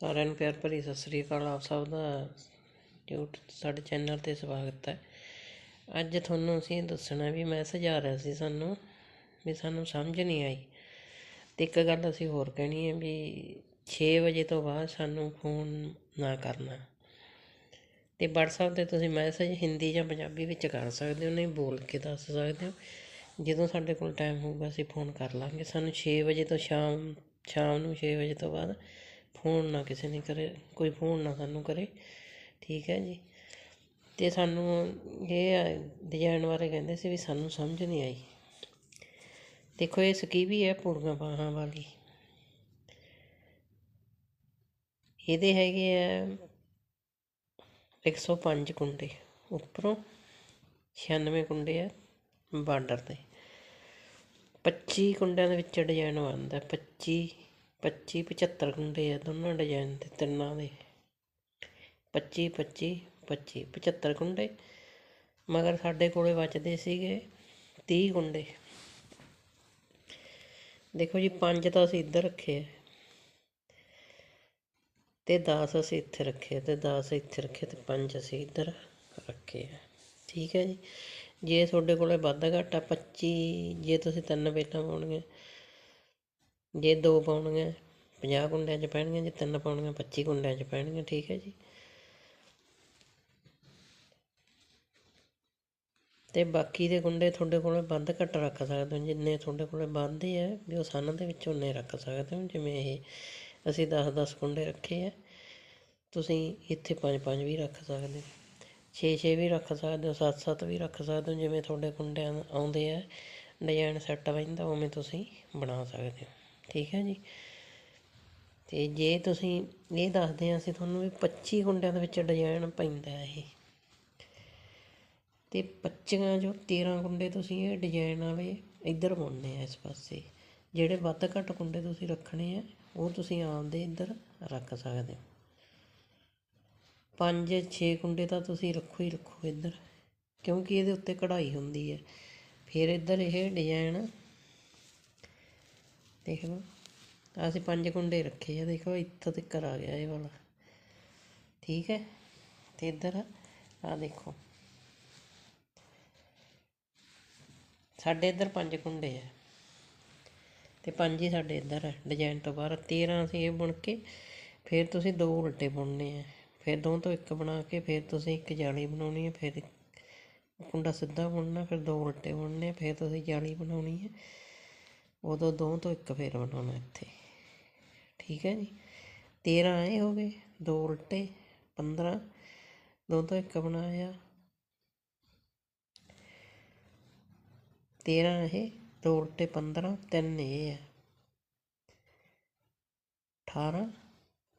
ਸਾਰਿਆਂ ਨੂੰ ਪਿਆਰ ਭਰੀ ਸਤਿ ਸ੍ਰੀ ਅਕਾਲ ਆਪ ਸਭ ਦਾ ਜੋ ਸਾਡੇ ਚੈਨਲ ਤੇ ਸਵਾਗਤ ਹੈ। ਅੱਜ ਤੁਹਾਨੂੰ ਅਸੀਂ ਦੱਸਣਾ ਵੀ ਮੈਸੇਜ ਆ ਰਿਹਾ ਸੀ ਸਾਨੂੰ ਵੀ ਸਾਨੂੰ ਸਮਝ ਨਹੀਂ ਆਈ ਤੇ ਇੱਕ ਗੱਲ ਅਸੀਂ ਹੋਰ ਕਹਿਣੀ ਹੈ ਵੀ 6 ਵਜੇ ਤੋਂ ਬਾਅਦ ਸਾਨੂੰ ਫੋਨ ਨਾ ਕਰਨਾ। ਤੇ WhatsApp ਤੇ ਤੁਸੀਂ ਮੈਸੇਜ ਹਿੰਦੀ ਜਾਂ ਪੰਜਾਬੀ ਵਿੱਚ ਕਰ ਸਕਦੇ ਹੋ, ਨਹੀਂ ਬੋਲ ਕੇ ਦੱਸ ਸਕਦੇ ਹੋ। ਜਦੋਂ ਸਾਡੇ ਕੋਲ ਟਾਈਮ ਹੋਊਗਾ ਅਸੀਂ ਫੋਨ ਕਰ ਲਾਂਗੇ। ਸਾਨੂੰ 6 ਵਜੇ ਤੋਂ ਸ਼ਾਮ ਸ਼ਾਮ ਨੂੰ 6 ਵਜੇ ਤੋਂ ਬਾਅਦ ਫੋਨ ਨਾ ਕਿਸੇ ਨੇ ਕਰੇ, ਕੋਈ ਫੋਨ ਨਾ ਸਾਨੂੰ ਕਰੇ, ਠੀਕ ਹੈ ਜੀ। ਅਤੇ ਸਾਨੂੰ ਇਹ ਡਿਜ਼ਾਇਨ ਬਾਰੇ ਕਹਿੰਦੇ ਸੀ ਵੀ ਸਾਨੂੰ ਸਮਝ ਨਹੀਂ ਆਈ। ਦੇਖੋ, ਇਹ ਸਕੀਵੀ ਹੈ ਪੂਰੀਆਂ ਬਾਹਾਂ ਵਾਲੀ। ਇਹਦੇ ਹੈਗੇ ਆ 105 ਕੁੰਡੇ, ਉੱਪਰੋਂ 96 ਕੁੰਡੇ ਆ ਬਾਰਡਰ ਤੇ। 25 ਕੁੰਡਿਆਂ ਦੇ ਵਿੱਚ ਡਿਜ਼ਾਈਨ ਬਣਦਾ 25 25 75 ਕੁੰਡੇ ਆ ਦੋਨਾਂ ਡਿਜ਼ਾਈਨ ਦੇ ਤਿੰਨਾਂ ਦੇ। 25 25 25 75 ਕੁੰਡੇ। ਮਗਰ ਸਾਡੇ ਕੋਲੇ ਬਚਦੇ ਸੀਗੇ 30 ਕੁੰਡੇ। ਦੇਖੋ ਜੀ, ਪੰਜ ਤਾਂ ਅਸੀਂ ਇੱਧਰ ਰੱਖੇ ਆ ਤੇ 10 ਅਸੀਂ ਇੱਥੇ ਰੱਖੇ ਤੇ 10 ਇੱਥੇ ਰੱਖੇ ਤੇ ਪੰਜ ਅਸੀਂ ਇੱਧਰ ਰੱਖੇ ਆ। ਠੀਕ ਹੈ ਜੀ? ਜੇ ਤੁਹਾਡੇ ਕੋਲੇ ਵੱਧ ਘੱਟ ਆ 25 ਜੇ ਤੁਸੀਂ ਤਿੰਨ ਬੇਟਾਂ ਪਾਉਣੀਆਂ ਜੇ ਦੋ ਪਾਉਣੀਆਂ 50 ਕੁੰਡਿਆਂ 'ਚ ਪੈਣਗੀਆਂ, ਜੇ ਤਿੰਨ ਪਾਉਣੀਆਂ 25 ਕੁੰਡਿਆਂ 'ਚ ਪੈਣਗੀਆਂ, ਠੀਕ ਹੈ ਜੀ। ਤੇ ਬਾਕੀ ਦੇ ਕੁੰਡੇ ਤੁਹਾਡੇ ਕੋਲ ਵੱਧ ਘੱਟ ਰੱਖ ਸਕਦੇ ਹੋ, ਜਿੰਨੇ ਤੁਹਾਡੇ ਕੋਲੇ ਵੱਧਦੇ ਆ ਵੀ ਉਹ ਸਨ ਦੇ ਵਿੱਚ ਉਨੇ ਰੱਖ ਸਕਦੇ ਹੋ, ਜਿਵੇਂ ਇਹ ਅਸੀਂ 10-10 ਕੁੰਡੇ ਰੱਖੇ ਆ, ਤੁਸੀਂ ਇੱਥੇ 5-5 ਵੀ ਰੱਖ ਸਕਦੇ ਹੋ 6-6 ਵੀ ਰੱਖ ਸਕਦੇ ਹੋ 7-7 ਵੀ ਰੱਖ ਸਕਦੇ ਹੋ, ਜਿਵੇਂ ਤੁਹਾਡੇ ਕੁੰਡਿਆਂ ਆਉਂਦੇ ਆ ਡਿਜ਼ਾਈਨ ਸੈੱਟ ਬੈਂਦਾ, ਉਵੇਂ ਤੁਸੀਂ ਬਣਾ ਸਕਦੇ ਹੋ। ਠੀਕ ਹੈ ਜੀ। ਤੇ ਜੇ ਤੁਸੀਂ ਇਹ ਦੱਸਦੇ ਆ ਅਸੀਂ ਤੁਹਾਨੂੰ ਵੀ 25 ਕੁੰਡਿਆਂ ਦੇ ਵਿੱਚ ਡਿਜ਼ਾਈਨ ਪੈਂਦਾ ਇਹ। ਤੇ 25 ਜੋ 13 ਕੁੰਡੇ ਤੁਸੀਂ ਇਹ ਡਿਜ਼ਾਈਨ ਵਾਲੇ ਇੱਧਰ ਬੁਣਨੇ ਆ ਇਸ ਪਾਸੇ। ਜਿਹੜੇ ਵੱਧ ਘੱਟ ਕੁੰਡੇ ਤੁਸੀਂ ਰੱਖਣੇ ਆ, ਉਹ ਤੁਸੀਂ ਆਪਦੇ ਇੱਧਰ ਰੱਖ ਸਕਦੇ ਹੋ। ਪੰਜ 6 ਕੁੰਡੇ ਤਾਂ ਤੁਸੀਂ ਰੱਖੋ ਹੀ ਰੱਖੋ ਇੱਧਰ, ਕਿਉਂਕਿ ਇਹਦੇ ਉੱਤੇ ਕਢਾਈ ਹੁੰਦੀ ਹੈ। ਫਿਰ ਇੱਧਰ ਇਹ ਡਿਜ਼ਾਈਨ ਦੇਖ ਲਓ। ਅਸੀਂ ਪੰਜ ਕੁੰਡੇ ਰੱਖੇ ਆ, ਦੇਖੋ ਇੱਥੋਂ ਤੱਕ ਆ ਗਿਆ ਇਹ ਵਾਲਾ। ਠੀਕ ਹੈ? ਤੇ ਇੱਧਰ ਆ ਦੇਖੋ। ਸਾਡੇ ਇੱਧਰ ਪੰਜ ਕੁੰਡੇ ਆ। ਤੇ ਪੰਜ ਹੀ ਸਾਡੇ ਇੱਧਰ ਹੈ ਡਿਜ਼ਾਈਨ ਤੋਂ ਬਾਹਰ। 13 ਅਸੀਂ ਇਹ ਬੁਣ ਕੇ ਫਿਰ ਤੁਸੀਂ ਦੋ ਉਲਟੇ ਬੁਣਨੇ ਆ। ਫਿਰ ਦੋ ਤੋਂ ਇੱਕ ਬਣਾ ਕੇ ਫਿਰ ਤੁਸੀਂ ਇੱਕ ਜਾਲੀ ਬਣਾਉਣੀ ਹੈ ਫਿਰ ਕੁੰਡਾ ਸਿੱਧਾ ਬੁਣਨਾ, ਫਿਰ ਦੋ ਉਲਟੇ ਬੁਣਨੇ ਫਿਰ ਤੁਸੀਂ ਜਾਲੀ ਬਣਾਉਣੀ ਹੈ ਉਦੋਂ ਦੋ ਤੋਂ ਇੱਕ ਫਿਰ ਬਣਾਉਣਾ ਇੱਥੇ। ਠੀਕ ਹੈ ਜੀ? 13 ਇਹ ਹੋ ਗਏ, ਦੋ ਉਲਟੇ 15 ਦੋ ਤੋਂ ਇੱਕ ਬਣਾਇਆ। 13 ਇਹ, ਦੋ ਉਲਟੇ 15 ਤਿੰਨ ਇਹ ਹੈ 18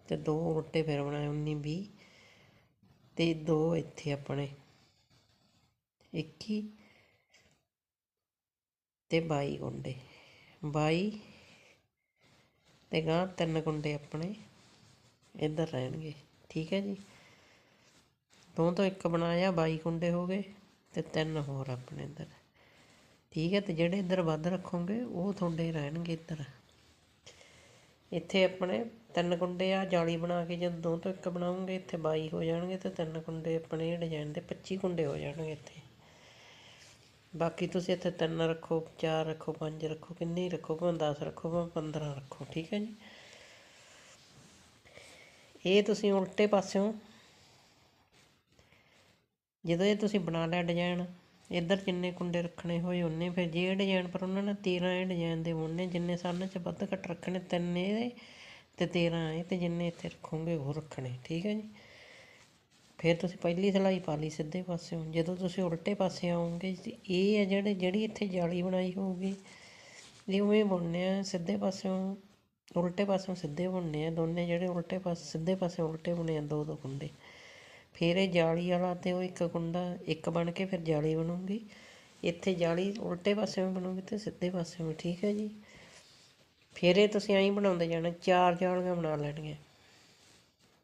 ਤੇ ਦੋ ਉਲਟੇ ਫਿਰ ਬਣਾਏ 19 20 ਤੇ ਦੋ ਇੱਥੇ ਆਪਣੇ। 21 ਤੇ 22 ਗੁੰਡੇ। 22 ਤੇ ਗਾਂ ਤਿੰਨ ਕੁੰਡੇ ਆਪਣੇ ਇੱਧਰ ਰਹਿਣਗੇ। ਠੀਕ ਹੈ ਜੀ? ਦੋ ਤੋਂ ਇੱਕ ਬਣਾਇਆ, ਬਾਈ ਕੁੰਡੇ ਹੋ ਗਏ ਤੇ ਤਿੰਨ ਹੋਰ ਆਪਣੇ ਇੱਧਰ। ਠੀਕ ਹੈ, ਤੇ ਜਿਹੜੇ ਇੱਧਰ ਵੱਧ ਰੱਖੋਗੇ, ਉਹ ਤੁਹਾਡੇ ਰਹਿਣਗੇ ਇੱਧਰ। ਇੱਥੇ ਆਪਣੇ ਤਿੰਨ ਕੁੰਡੇ ਆ, ਜਾਲੀ ਬਣਾ ਕੇ ਜਦ ਦੋ ਤੋਂ ਇੱਕ ਬਣਾਉਂਗੇ, ਇੱਥੇ 22 ਹੋ ਜਾਣਗੇ ਤੇ ਤਿੰਨ ਕੁੰਡੇ ਆਪਣੇ ਡਿਜ਼ਾਈਨ ਦੇ 25 ਕੁੰਡੇ ਹੋ ਜਾਣਗੇ ਇੱਥੇ। ਬਾਕੀ ਤੁਸੀਂ ਇੱਥੇ ਤਿੰਨ ਰੱਖੋ, ਚਾਰ ਰੱਖੋ, ਪੰਜ ਰੱਖੋ, ਕਿੰਨੇ ਰੱਖੋ, ਭਾਵੇਂ 10 ਰੱਖੋ, ਭਾਵੇਂ 15 ਰੱਖੋ, ਠੀਕ ਹੈ ਜੀ? ਇਹ ਤੁਸੀਂ ਉਲਟੇ ਪਾਸਿਓਂ, ਜਦੋਂ ਇਹ ਤੁਸੀਂ ਬਣਾ ਲਿਆ ਡਿਜ਼ਾਈਨ ਇੱਧਰ ਜਿੰਨੇ ਕੁੰਡੇ ਰੱਖਣੇ ਹੋਏ ਉਹਨੇ ਫਿਰ ਜੇ ਡਿਜ਼ਾਈਨ ਪਰ ਉਹਨਾਂ ਨੇ 13 ਇਹ ਡਿਜ਼ਾਈਨ ਦੇ ਬੁਣਨੇ ਜਿੰਨੇ ਸਾਰਿਆਂ 'ਚ ਵੱਧ ਘੱਟ ਰੱਖਣੇ ਤਿੰਨ ਇਹਦੇ ਤੇ 13 ਇਹ ਤੇ ਜਿੰਨੇ ਇੱਥੇ ਰੱਖੋਗੇ ਉਹ ਰੱਖਣੇ, ਠੀਕ ਹੈ ਜੀ? ਫਿਰ ਤੁਸੀਂ ਪਹਿਲੀ ਸਿਲਾਈ ਪਾ ਲਈ ਸਿੱਧੇ ਪਾਸਿਓਂ। ਜਦੋਂ ਤੁਸੀਂ ਉਲਟੇ ਪਾਸੇ ਆਉਂਗੇ ਇਹ ਹੈ ਜਿਹੜੇ, ਜਿਹੜੀ ਇੱਥੇ ਜਾਲੀ ਬਣਾਈ ਹੋਊਗੀ, ਇਹ ਉਵੇਂ ਬੁਣਨੇ ਆ, ਸਿੱਧੇ ਪਾਸਿਓਂ, ਉਲਟੇ ਪਾਸਿਓਂ ਸਿੱਧੇ ਬੁਣਨੇ ਆ ਦੋਨੇ ਜਿਹੜੇ ਉਲਟੇ ਪਾਸੇ, ਸਿੱਧੇ ਪਾਸੇ ਉਲਟੇ ਬੁਣੇ ਆ ਦੋ ਦੋ ਕੁੰਡੇ। ਫਿਰ ਇਹ ਜਾਲੀ ਵਾਲਾ ਤੇ ਉਹ ਇੱਕ ਕੁੰਡਾ, ਇੱਕ ਬਣ ਕੇ ਫਿਰ ਜਾਲੀ ਬਣੂਗੀ। ਇੱਥੇ ਜਾਲੀ ਉਲਟੇ ਪਾਸਿਓਂ ਬਣੂਗੀ ਤੇ ਸਿੱਧੇ ਪਾਸਿਓਂ, ਠੀਕ ਹੈ ਜੀ? ਫਿਰ ਇਹ ਤੁਸੀਂ ਐਂ ਬਣਾਉਂਦੇ ਜਾਣਾ, ਚਾਰ ਜਾਲੀਆਂ ਬਣਾ ਲੈਣੀਆਂ।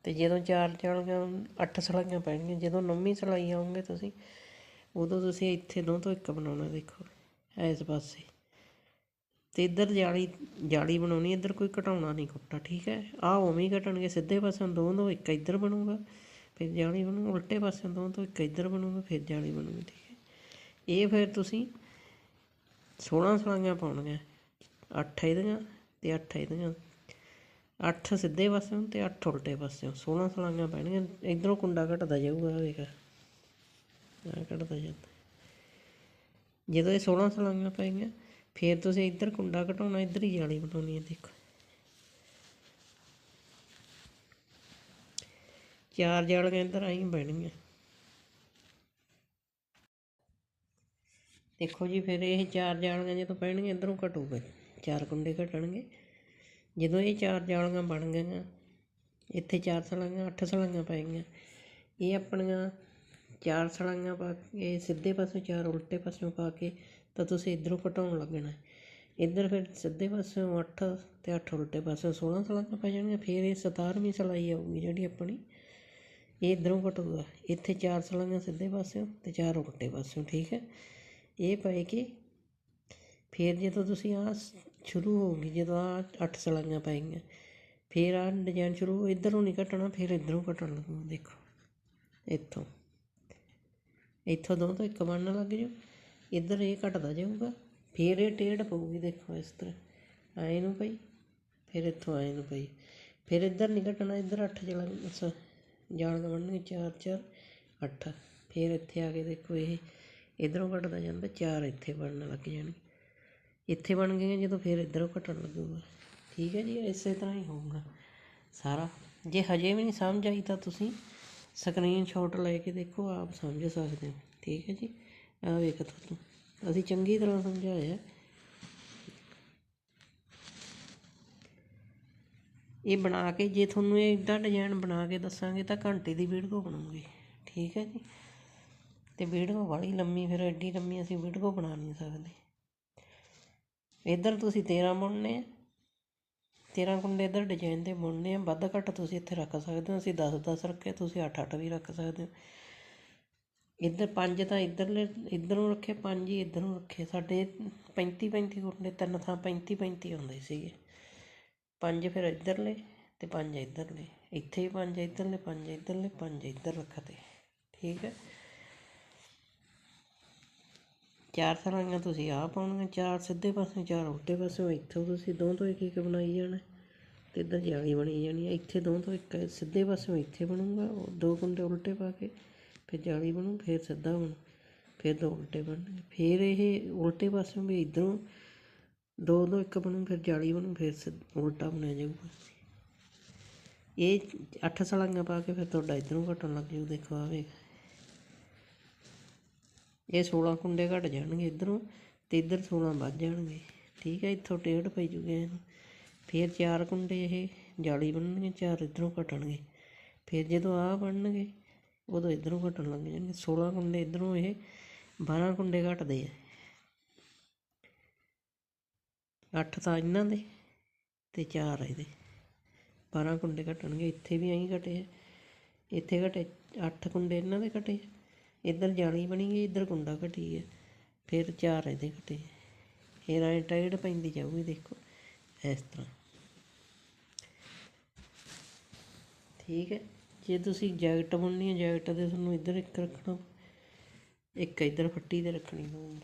ਅਤੇ ਜਦੋਂ ਚਾਰ ਜਾਲੀਆਂ ਅੱਠ ਸਲਾਈਆਂ ਪੈਣਗੀਆਂ, ਜਦੋਂ ਨੌਵੀਂ ਸਲਾਈ ਆਉਂਗੇ ਤੁਸੀਂ, ਉਦੋਂ ਤੁਸੀਂ ਇੱਥੇ ਦੋ ਤੋਂ ਇੱਕ ਬਣਾਉਣਾ ਦੇਖੋ, ਇਸ ਪਾਸੇ। ਤੇ ਇੱਧਰ ਜਾਲੀ ਜਾਲੀ ਬਣਾਉਣੀ, ਇੱਧਰ ਕੋਈ ਘਟਾਉਣਾ ਨਹੀਂ ਕੁੱਟਾ ਠੀਕ ਹੈ? ਆ ਉਵੇਂ ਹੀ ਘਟਣਗੇ, ਸਿੱਧੇ ਪਾਸਿਓਂ ਦੋ ਦੋ ਇੱਕ ਇੱਧਰ ਬਣੂਗਾ, ਫਿਰ ਜਾਲੀ ਬਣੂ, ਉਲਟੇ ਪਾਸਿਓਂ ਦੋ ਤੋਂ ਇੱਕ ਇੱਧਰ ਬਣੂਗਾ, ਫਿਰ ਜਾਲੀ ਬਣੂਗੀ, ਠੀਕ ਹੈ? ਇਹ ਫਿਰ ਤੁਸੀਂ 16 ਸਲਾਈਆਂ ਪਾਉਣੀਆਂ 8 ਇਹਦੀਆਂ ਤੇ 8 ਇਹਦੀਆਂ। 8 ਸਿੱਧੇ ਪਾਸਿਓਂ ਤੇ 8 ਉਲਟੇ ਪਾਸਿਓਂ। 16 ਸਲਾਈਆਂ ਪੈਣਗੀਆਂ ਇਧਰੋਂ ਕੁੰਡਾ ਘਟਦਾ ਜਾਊਗਾ ਵੇਖ। ਆ ਘਟਦਾ ਜਾਂਦਾ। ਜਦੋਂ ਇਹ 16 ਸਲਾਈਆਂ ਗਈਆਂ ਫਿਰ ਤੁਸੀਂ ਇੱਧਰ ਕੁੰਡਾ ਘਟਾਉਣਾ, ਇੱਧਰ ਹੀ ਜਾਲੀ ਬਣਾਉਣੀ ਹੈ, ਦੇਖੋ। ਚਾਰ ਜਾਲੀਆਂ ਇੱਧਰ ਆਈ ਪੈਣਗੀਆਂ ਦੇਖੋ ਜੀ, ਫਿਰ ਇਹ ਚਾਰ ਜਾਲੀਆਂ ਜਦੋਂ ਪੈਣਗੀਆਂ, ਇੱਧਰੋਂ ਘਟੂਗਾ। ਚਾਰ ਕੁੰਡੇ ਘਟਣਗੇ। ਜਦੋਂ ਇਹ ਚਾਰ ਜਾਲੀਆਂ ਬਣ ਗਈਆਂ, ਇੱਥੇ ਚਾਰ ਸਲਾਈਆਂ, ਅੱਠ ਸਲਾਈਆਂ ਪੈ ਗਈਆਂ, ਇਹ ਆਪਣੀਆਂ ਚਾਰ ਸਲਾਈਆਂ ਪਾ ਕੇ ਸਿੱਧੇ ਪਾਸਿਓਂ ਚਾਰ ਉਲਟੇ ਪਾਸਿਓਂ ਪਾ ਕੇ ਤਾਂ ਤੁਸੀਂ ਇੱਧਰੋਂ ਘਟਾਉਣ ਲੱਗਣਾ। ਇੱਧਰ ਫਿਰ ਸਿੱਧੇ ਪਾਸਿਓਂ ਅੱਠ ਅਤੇ ਅੱਠ ਉਲਟੇ ਪਾਸਿਓਂ ਸੋਲ੍ਹਾਂ ਸਲਾਈਆਂ ਪੈ ਜਾਣਗੀਆਂ, ਫਿਰ ਇਹ 17ਵੀਂ ਸਲਾਈ ਆਊਗੀ ਜਿਹੜੀ ਆਪਣੀ। ਇਹ ਇੱਧਰੋਂ ਘਟੂਗਾ, ਇੱਥੇ ਚਾਰ ਸਲਾਈਆਂ ਸਿੱਧੇ ਪਾਸਿਓਂ ਅਤੇ ਚਾਰ ਉਲਟੇ ਪਾਸਿਓਂ ਠੀਕ ਹੈ? ਇਹ ਪੈ ਕੇ ਫਿਰ ਜਦੋਂ ਤੁਸੀਂ ਆ ਸ਼ੁਰੂ ਹੋ ਗਈ ਜਦੋਂ ਆਹ ਅੱਠ ਸਲਾਈਆਂ ਪੈ ਗਈਆਂ ਫਿਰ ਆਹ ਡਿਜ਼ਾਇਨ ਸ਼ੁਰੂ ਹੋ ਇੱਧਰੋਂ ਨਹੀਂ ਘਟਣਾ ਫਿਰ ਇੱਧਰੋਂ ਘਟਣ ਲੱਗੂਗਾ ਦੇਖੋ। ਇੱਥੋਂ। ਇੱਥੋਂ ਦੋ ਤੋਂ ਇੱਕ ਬਣਨ ਲੱਗ ਜਾਓ ਇੱਧਰ ਇਹ ਘਟਦਾ ਜਾਊਗਾ, ਫਿਰ ਇਹ ਟੇਢ ਪਊਗੀ, ਦੇਖੋ ਇਸ ਤਰ੍ਹਾਂ। ਆਏ ਨੂੰ ਪਈ, ਫਿਰ ਇੱਥੋਂ ਆਏ ਨੂੰ ਪਈ। ਫਿਰ ਇੱਧਰ ਨਹੀਂ ਘਟਣਾ ਇੱਧਰ ਅੱਠ ਜਲੰਗ ਜਾਣ ਦਾ ਬਣਨਗੇ ਚਾਰ ਚਾਰ, ਅੱਠ। ਫਿਰ ਇੱਥੇ ਆ ਕੇ ਦੇਖੋ ਇਹ, ਇਧਰੋਂ ਘਟਦਾ ਜਾਂਦਾ, ਚਾਰ ਇੱਥੇ ਬਣਨ ਲੱਗ ਜਾਣਗੇ। ਇੱਥੇ ਬਣ ਗਏ ਜਦੋਂ ਫਿਰ ਇੱਧਰੋਂ ਘਟਣ ਲੱਗੂਗਾ। ਠੀਕ ਹੈ ਜੀ, ਇਸੇ ਤਰ੍ਹਾਂ ਹੀ ਹੋਊਗਾ ਸਾਰਾ। ਜੇ ਹਜੇ ਵੀ ਨਹੀਂ ਸਮਝ ਆਈ ਤਾਂ ਤੁਸੀਂ ਸਕਰੀਨਸ਼ਾਟ ਲੈ ਕੇ ਦੇਖੋ, ਆਪ ਸਮਝ ਸਕਦੇ ਹੋ। ਠੀਕ ਹੈ ਜੀ ਆ ਵੇਖ ਤੁਹਾਨੂੰ। ਅਸੀਂ ਚੰਗੀ ਤਰ੍ਹਾਂ ਸਮਝਾਇਆ। ਇਹ ਬਣਾ ਕੇ, ਜੇ ਤੁਹਾਨੂੰ ਇਹ ਇੱਦਾਂ ਡਿਜ਼ਾਈਨ ਬਣਾ ਕੇ ਦੱਸਾਂਗੇ ਤਾਂ ਘੰਟੇ ਦੀ ਵੀਡੀਓ ਬਣੂਗੀ। ਠੀਕ ਹੈ ਜੀ, ਤੇ ਵੀਡੀਓ ਵਾਲੀ ਲੰਮੀ, ਫਿਰ ਐਡੀ ਲੰਮੀ ਅਸੀਂ ਵੀਡੀਓ ਬਣਾ ਨਹੀਂ ਸਕਦੇ। ਇੱਧਰ ਤੁਸੀਂ 13 ਬੁਣਨੇ ਆ। 13 ਕੁੰਡੇ ਇੱਧਰ ਡਿਜ਼ਾਈਨ ਦੇ ਬੁਣਨੇ ਆ। ਵੱਧ ਘੱਟ ਤੁਸੀਂ ਇੱਥੇ ਰੱਖ ਸਕਦੇ ਹੋ। ਅਸੀਂ 10 10 ਰੱਖੇ, ਤੁਸੀਂ 8 8 ਵੀ ਰੱਖ ਸਕਦੇ ਹੋ। ਇੱਧਰ ਪੰਜ ਤਾਂ ਇੱਧਰਲੇ, ਇੱਧਰੋਂ ਰੱਖੇ ਪੰਜ ਹੀ ਇੱਧਰੋਂ ਰੱਖੇ। ਸਾਡੇ 35 35 ਕੁੰਡੇ, ਤਿੰਨ ਥਾਂ 35 35 ਆਉਂਦੇ ਸੀਗੇ। ਪੰਜ ਫਿਰ ਇੱਧਰਲੇ ਤੇ ਪੰਜ ਇੱਧਰਲੇ। ਇੱਥੇ ਹੀ ਪੰਜ ਇੱਧਰਲੇ ਪੰਜ ਇੱਧਰਲੇ, ਪੰਜ ਇੱਧਰ ਰੱਖਤੇ। ਠੀਕ ਹੈ। ਚਾਰ ਸਲਾਈਆਂ ਤੁਸੀਂ ਆਹ ਪਾਉਣੀਆਂ, ਚਾਰ ਸਿੱਧੇ ਪਾਸੇ, ਚਾਰ ਉਲਟੇ ਪਾਸੇ ਇੱਥੋਂ ਤੁਸੀਂ ਦੋ ਤੋਂ ਇੱਕ ਇੱਕ ਬਣਾਈ ਜਾਣਾ। ਤੇ ਇੱਧਰ ਜਾਲੀ ਬਣੀ ਜਾਣੀ ਹੈ ਇੱਥੇ ਦੋ ਤੋਂ ਇੱਕ ਸਿੱਧੇ ਪਾਸੇ ਇੱਥੇ ਬਣੂਗਾ ਦੋ ਕੁੰਡੇ ਉਲਟੇ ਪਾ ਕੇ, ਫਿਰ ਜਾਲੀ ਬਣੂ, ਫਿਰ ਸਿੱਧਾ ਬਣੂ, ਫਿਰ ਦੋ ਉਲਟੇ ਬਣਨਗੇ ਫਿਰ ਇਹ ਉਲਟੇ ਪਾਸਿਓਂ ਵੀ ਇਧਰੋਂ ਦੋ ਦੋ ਇੱਕ ਬਣੂ, ਫਿਰ ਜਾਲੀ ਬਣੂ, ਫਿਰ ਸਿੱਧ- ਉਲਟਾ ਬਣਿਆ ਜਾਊਗਾ। ਇਹ ਅੱਠ ਸਲਾਈਆਂ ਪਾ ਕੇ ਫਿਰ ਤੁਹਾਡਾ ਇਧਰੋਂ ਘਟਣ ਲੱਗ ਜਾਊ, ਦੇਖੋ ਆ ਇਹ 16 ਕੁੰਡੇ ਘਟ ਜਾਣਗੇ ਇਧਰੋਂ ਤੇ ਇਧਰ 16 ਵੱਧ ਜਾਣਗੇ। ਠੀਕ ਹੈ, ਇੱਥੋਂ ਟੇਢ ਪਈ ਜੂਗੇ ਇਹਨੂੰ। ਫਿਰ ਚਾਰ ਕੁੰਡੇ ਇਹ ਜਾਲੀ ਬਣਨਗੇ ਚਾਰ ਇਧਰੋਂ ਘਟਣਗੇ। ਫਿਰ ਜਦੋਂ ਆਹ ਬਣਨਗੇ, ਉਦੋਂ ਇਧਰੋਂ ਘਟਣ ਲੱਗ ਜਾਣਗੇ। 16 ਕੁੰਡੇ ਇਧਰੋਂ ਇਹ 12 ਕੁੰਡੇ ਘਟਦੇ ਆ। 8 ਤਾਂ ਇਹਨਾਂ ਦੇ ਤੇ 4 ਇਹਦੇ। 12 ਕੁੰਡੇ ਘਟਣਗੇ, ਇੱਥੇ ਵੀ ਐਂ ਘਟੇ ਆ। ਇੱਥੇ ਘਟੇ 8 ਕੁੰਡੇ ਇਹਨਾਂ ਦੇ ਘਟੇ ਇੱਧਰ ਜਾਲੀ ਬਣੀ ਗਈ, ਇੱਧਰ ਕੁੰਡਾ ਘਟੀ ਹੈ, ਫਿਰ ਚਾਰ ਇਹਦੇ ਘਟੇ ਫਿਰ ਐਂ ਟਾਈਡ ਪੈਂਦੀ ਜਾਊਗੀ, ਦੇਖੋ, ਇਸ ਤਰ੍ਹਾਂ। ਠੀਕ ਹੈ, ਜੇ ਤੁਸੀਂ ਜੈਕਟ ਬੁਣਨੀ ਹੈ, ਜੈਕਟ ਦੇ ਤੁਹਾਨੂੰ ਇੱਧਰ ਇੱਕ ਰੱਖਣਾ, ਇੱਕ ਇੱਧਰ ਫੱਟੀ ਤੇ ਰੱਖਣੀ ਪਊਗੀ।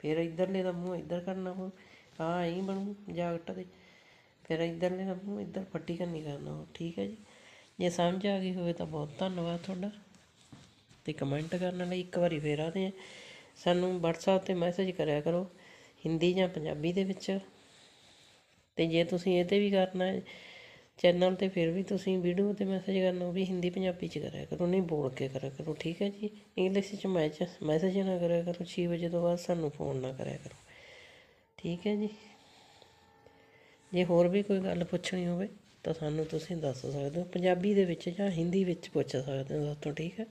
ਫਿਰ ਇੱਧਰਲੇ ਦਾ ਮੂੰਹ ਇੱਧਰ ਕਰਨਾ ਪਊ ਆ ਐਂ ਬਣੂ ਜੈਕਟ ਦੇ ਫਿਰ ਇੱਧਰਲੇ ਦਾ ਮੂੰਹ ਇੱਧਰ ਫੱਟੀ ਕਰਨੀ ਕਰਨਾ ਉਹ ਠੀਕ ਹੈ ਜੀ। ਜੇ ਸਮਝ ਆ ਗਈ ਹੋਵੇ ਤਾਂ ਬਹੁਤ ਧੰਨਵਾਦ ਤੁਹਾਡਾ। ਤੇ ਕਮੈਂਟ ਕਰਨ ਲਈ ਇੱਕ ਵਾਰੀ ਫੇਰ ਆਦੇ ਆ ਸਾਨੂੰ WhatsApp ਤੇ ਮੈਸੇਜ ਕਰਿਆ ਕਰੋ, ਹਿੰਦੀ ਜਾਂ ਪੰਜਾਬੀ ਦੇ ਵਿੱਚ। ਤੇ ਜੇ ਤੁਸੀਂ ਇਹ ਤੇ ਵੀ ਕਰਨਾ ਹੈ ਚੈਨਲ ਤੇ ਫਿਰ ਵੀ ਤੁਸੀਂ ਵੀਡੀਓ ਤੇ ਮੈਸੇਜ ਕਰਨਾ, ਉਹ ਵੀ ਹਿੰਦੀ ਪੰਜਾਬੀ ਚ ਕਰਿਆ ਕਰੋ, ਨਹੀਂ ਬੋਲ ਕੇ ਕਰਿਆ ਕਰੋ, ਠੀਕ ਹੈ ਜੀ? ਇੰਗਲਿਸ਼ ਚ ਮੈਚ ਮੈਸੇਜ ਨਾ ਕਰਿਆ ਕਰੋ 6 ਵਜੇ ਤੋਂ ਬਾਅਦ ਸਾਨੂੰ ਫੋਨ ਨਾ ਕਰਿਆ ਕਰੋ। ਠੀਕ ਹੈ ਜੀ? ਜੇ ਹੋਰ ਵੀ ਕੋਈ ਗੱਲ ਪੁੱਛਣੀ ਹੋਵੇ, ਤਾਂ ਸਾਨੂੰ ਤੁਸੀਂ ਦੱਸ ਸਕਦੇ ਹੋ, ਪੰਜਾਬੀ ਦੇ ਵਿੱਚ ਜਾਂ ਹਿੰਦੀ ਵਿੱਚ ਪੁੱਛ ਸਕਦੇ ਹੋ, ਦੋਸਤੋ, ਠੀਕ ਹੈ?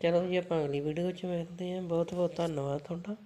ਚਲੋ ਜੀ ਆਪਾਂ ਅਗਲੀ ਵੀਡੀਓ 'ਚ ਮਿਲਦੇ ਹਾਂ। ਬਹੁਤ ਬਹੁਤ ਧੰਨਵਾਦ ਤੁਹਾਡਾ।